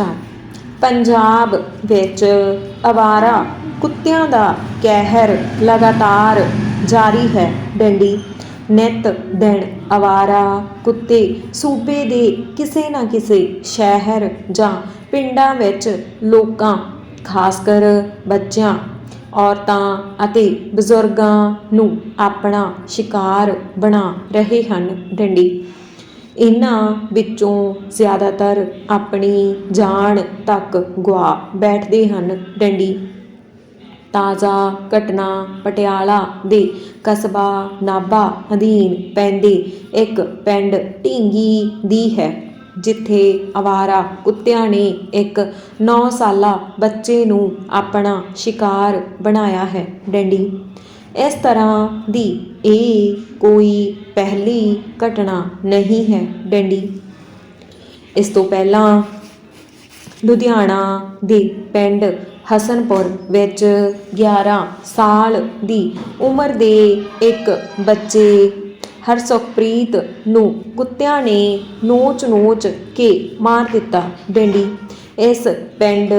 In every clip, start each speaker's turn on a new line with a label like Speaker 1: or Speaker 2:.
Speaker 1: Start Punjab ਵਿੱਚ ਅਵਾਰਾ ਕੁੱਤਿਆਂ ਦਾ ਕਹਿਰ ਲਗਾਤਾਰ ਜਾਰੀ ਹੈ ਡੰਡੀ। ਨਿਤ ਦਿਨ ਅਵਾਰਾ ਕੁੱਤੇ ਸੂਬੇ ਦੇ ਕਿਸੇ ਨਾ ਕਿਸੇ ਸ਼ਹਿਰ ਜਾਂ ਪਿੰਡਾਂ ਵਿੱਚ ਲੋਕਾਂ ਖਾਸ ਕਰ ਬੱਚਿਆਂ, ਔਰਤਾਂ ਅਤੇ ਬਜ਼ੁਰਗਾਂ ਨੂੰ ਆਪਣਾ ਸ਼ਿਕਾਰ ਬਣਾ ਰਹੇ ਹਨ ਡੰਡੀ। ਇਹਨਾਂ ਵਿੱਚੋਂ ਜ਼ਿਆਦਾਤਰ ਆਪਣੀ ਜਾਨ ਤੱਕ ਗੁਆ ਬੈਠਦੇ ਹਨ। ਡੰਡੀ, ਤਾਜ਼ਾ ਘਟਨਾ ਪਟਿਆਲਾ ਦੇ ਕਸਬਾ ਨਾਭਾ ਅਧੀਨ ਪੈਂਦੇ ਇੱਕ ਪਿੰਡ ਢੀਂਗੀ ਦੀ ਹੈ, ਜਿੱਥੇ ਆਵਾਰਾ ਕੁੱਤਿਆਂ ਨੇ ਇੱਕ 9 ਸਾਲਾ ਬੱਚੇ ਨੂੰ ਆਪਣਾ ਸ਼ਿਕਾਰ ਬਣਾਇਆ ਹੈ। ਡੰਡੀ ਇਸ ਤਰ੍ਹਾਂ ਦੀ ਇਹ ਕੋਈ ਪਹਿਲੀ ਘਟਨਾ ਨਹੀਂ ਹੈ ਡੰਡੀ। ਇਸ ਤੋਂ ਪਹਿਲਾਂ ਲੁਧਿਆਣਾ ਦੇ ਪਿੰਡ ਹਸਨਪੁਰ ਵਿੱਚ 11 ਸਾਲ ਦੀ ਉਮਰ ਦੇ ਇੱਕ ਬੱਚੇ ਹਰਸੁਖਪ੍ਰੀਤ ਨੂੰ ਕੁੱਤਿਆਂ ਨੇ ਨੋਚ-ਨੋਚ ਕੇ ਮਾਰ ਦਿੱਤਾ ਡੰਡੀ। ਇਸ ਪਿੰਡ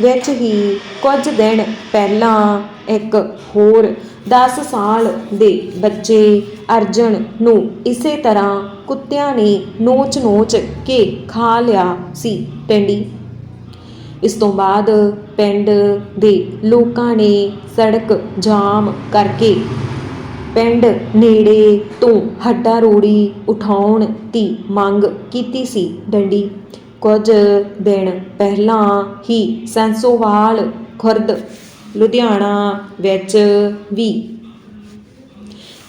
Speaker 1: ਵਿੱਚ ਹੀ ਕੁਝ ਦਿਨ ਪਹਿਲਾਂ ਇੱਕ ਹੋਰ 10 ਸਾਲ ਦੇ ਬੱਚੇ ਅਰਜਨ ਨੂੰ ਇਸੇ ਤਰ੍ਹਾਂ ਕੁੱਤਿਆਂ ਨੇ ਨੋਚ-ਨੋਚ ਕੇ ਖਾ ਲਿਆ ਸੀ ਡੰਡੀ ਇਸ ਤੋਂ ਬਾਅਦ ਪਿੰਡ ਦੇ ਲੋਕਾਂ ਨੇ ਸੜਕ ਜਾਮ ਕਰਕੇ ਪਿੰਡ ਨੇੜੇ ਤੋਂ ਹੱਡਾ ਰੋੜੀ ਉਠਾਉਣ ਦੀ ਮੰਗ ਕੀਤੀ ਸੀ ਡੰਡੀ ਕੁਝ ਦਿਨ ਪਹਿਲਾਂ ਹੀ ਸੈਂਸੋਵਾਲ ਖੁਰਦ ਲੁਧਿਆਣਾ ਵਿੱਚ ਵੀ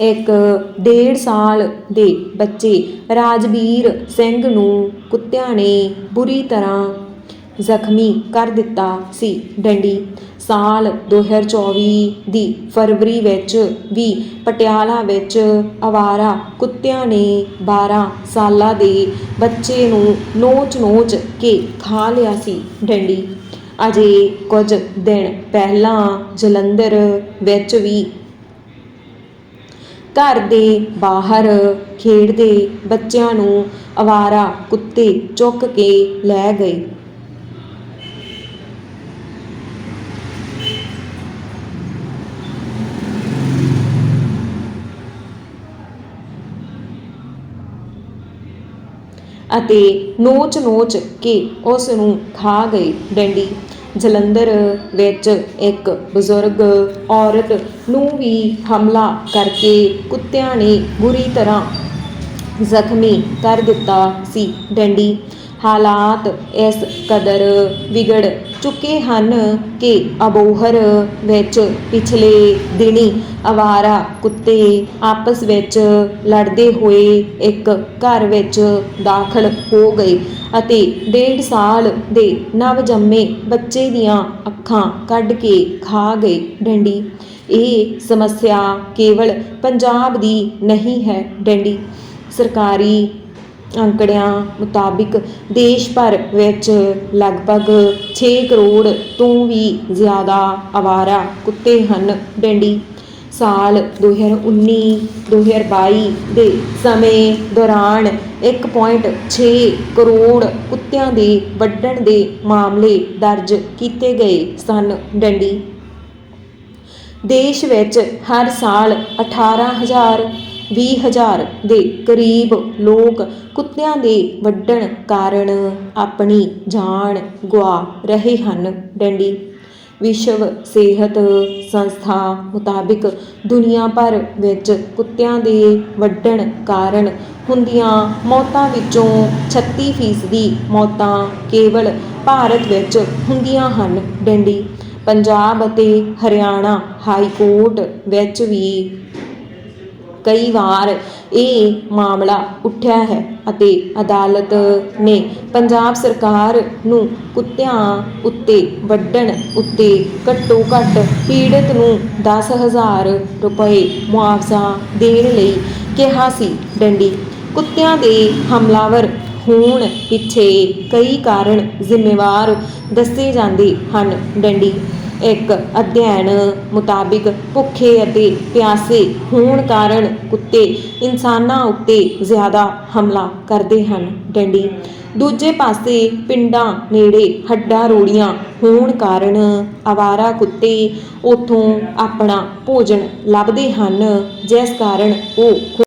Speaker 1: ਇੱਕ ਡੇਢ ਸਾਲ ਦੇ ਬੱਚੇ ਰਾਜਵੀਰ ਸਿੰਘ ਨੂੰ ਕੁੱਤਿਆਂ ਨੇ ਬੁਰੀ ਤਰ੍ਹਾਂ ਜ਼ਖਮੀ ਕਰ ਦਿੱਤਾ ਸੀ। ਡੰਡੀ ਸਾਲ 2024 ਦੀ ਫਰਵਰੀ ਵਿੱਚ ਵੀ ਪਟਿਆਲਾ ਵਿੱਚ ਆਵਾਰਾ ਕੁੱਤਿਆਂ ਨੇ 12 ਸਾਲਾਂ ਦੇ ਬੱਚੇ ਨੂੰ ਨੋਚ-ਨੋਚ ਕੇ ਖਾ ਲਿਆ ਸੀ। ਡੰਡੀ ਅਜੇ ਕੁਝ ਦਿਨ ਪਹਿਲਾਂ ਜਲੰਧਰ ਵਿੱਚ ਵੀ ਘਰ ਦੇ ਬਾਹਰ ਖੇਡਦੇ ਬੱਚਿਆਂ ਨੂੰ ਆਵਾਰਾ ਕੁੱਤੇ ਚੁੱਕ ਕੇ ਲੈ ਗਏ। ਅਤੇ ਨੋਚ-ਨੋਚ ਕੇ ਉਸ ਨੂੰ ਖਾ ਗਏ ਡੰਡੀ। ਜਲੰਧਰ ਵਿੱਚ ਇੱਕ ਬਜ਼ੁਰਗ ਔਰਤ ਨੂੰ ਵੀ ਹਮਲਾ ਕਰਕੇ ਕੁੱਤਿਆਂ ਨੇ ਬੁਰੀ ਤਰ੍ਹਾਂ ਜ਼ਖਮੀ ਕਰ ਦਿੱਤਾ ਸੀ। ਡੰਡੀ ਹਾਲਾਤ ਇਸ ਕਦਰ ਵਿਗੜ ਚੁੱਕੇ ਹਨ ਕਿ ਅਬੋਹਰ ਵਿੱਚ ਪਿਛਲੇ ਦਿਨੀ ਆਵਾਰਾ ਕੁੱਤੇ ਆਪਸ ਵਿੱਚ ਲੜਦੇ ਹੋਏ ਇੱਕ ਘਰ ਵਿੱਚ ਦਾਖਲ ਹੋ ਗਏ ਅਤੇ ਡੇਢ ਸਾਲ ਦੇ ਨਵਜੰਮੇ ਬੱਚੇ ਦੀਆਂ ਅੱਖਾਂ ਕੱਢ ਕੇ ਖਾ ਗਏ ਡੰਡੀ। ਇਹ ਸਮੱਸਿਆ ਕੇਵਲ ਪੰਜਾਬ ਦੀ ਨਹੀਂ ਹੈ ਡੰਡੀ। ਸਰਕਾਰੀ ਅੰਕੜਿਆਂ ਮੁਤਾਬਿਕ ਦੇਸ਼ ਭਰ ਵਿੱਚ ਲਗਭਗ 6 ਕਰੋੜ ਤੋਂ ਵੀ ਜ਼ਿਆਦਾ ਆਵਾਰਾ ਕੁੱਤੇ ਹਨ ਡੰਡੀ। ਸਾਲ 2019-2022 ਦੇ ਸਮੇਂ ਦੌਰਾਨ 1.6 ਕਰੋੜ ਕੁੱਤਿਆਂ ਦੇ ਵੱਢਣ ਦੇ ਮਾਮਲੇ ਦਰਜ ਕੀਤੇ ਗਏ ਸਨ ਡੰਡੀ। ਦੇਸ਼ ਵਿੱਚ ਹਰ ਸਾਲ 18000 20000 ਦੇ ਕਰੀਬ ਲੋਕ ਕੁੱਤਿਆਂ ਦੇ ਵੱਢਣ ਕਾਰਨ ਆਪਣੀ ਜਾਨ ਗਵਾ ਰਹੇ ਹਨ। ਡੈਂਡੀ, ਵਿਸ਼ਵ ਸਿਹਤ ਸੰਸਥਾ ਮੁਤਾਬਿਕ ਦੁਨੀਆ ਭਰ ਵਿੱਚ ਕੁੱਤਿਆਂ ਦੇ ਵੱਢਣ ਕਾਰਨ ਹੁੰਦੀਆਂ ਮੌਤਾਂ ਵਿੱਚੋਂ 36% ਮੌਤਾਂ ਕੇਵਲ ਭਾਰਤ ਵਿੱਚ ਹੁੰਦੀਆਂ ਹਨ। ਡੈਂਡੀ, ਪੰਜਾਬ ਅਤੇ ਹਰਿਆਣਾ ਹਾਈ ਕੋਰਟ ਵਿੱਚ ਵੀ ਕਈ ਵਾਰ ਇਹ ਮਾਮਲਾ ਉੱਠਿਆ ਹੈ ਅਤੇ ਅਦਾਲਤ ਨੇ ਪੰਜਾਬ ਸਰਕਾਰ ਨੂੰ ਕੁੱਤਿਆਂ ਉੱਤੇ ਵੱਢਣ ਉੱਤੇ ਘੱਟੋ ਘੱਟ ਪੀੜਤ ਨੂੰ 10000 ਰੁਪਏ ਮੁਆਵਜ਼ਾ ਦੇਣ ਲਈ ਕਿਹਾ ਸੀ ਡੰਡੀ। ਕੁੱਤਿਆਂ ਦੇ ਹਮਲਾਵਰ ਹੋਣ ਪਿੱਛੇ ਕਈ ਕਾਰਨ ਜ਼ਿੰਮੇਵਾਰ ਦੱਸੇ ਜਾਂਦੇ ਹਨ ਡੰਡੀ। ਇੱਕ ਅਧਿਐਨ ਮੁਤਾਬਿਕ ਭੁੱਖੇ ਅਤੇ ਪਿਆਸੇ ਹੋਣ ਕਾਰਨ ਕੁੱਤੇ ਇਨਸਾਨਾਂ ਉੱਤੇ ਜ਼ਿਆਦਾ ਹਮਲਾ ਕਰਦੇ ਹਨ। ਡੰਡੀ। ਦੂਜੇ ਪਾਸੇ ਪਿੰਡਾਂ ਨੇੜੇ ਹੱਡਾਂ ਰੋੜੀਆਂ ਹੋਣ ਕਾਰਨ ਆਵਾਰਾ ਕੁੱਤੇ ਉਥੋਂ ਆਪਣਾ ਭੋਜਨ ਲੱਭਦੇ ਹਨ। ਜਿਸ ਕਾਰਨ ਉਹ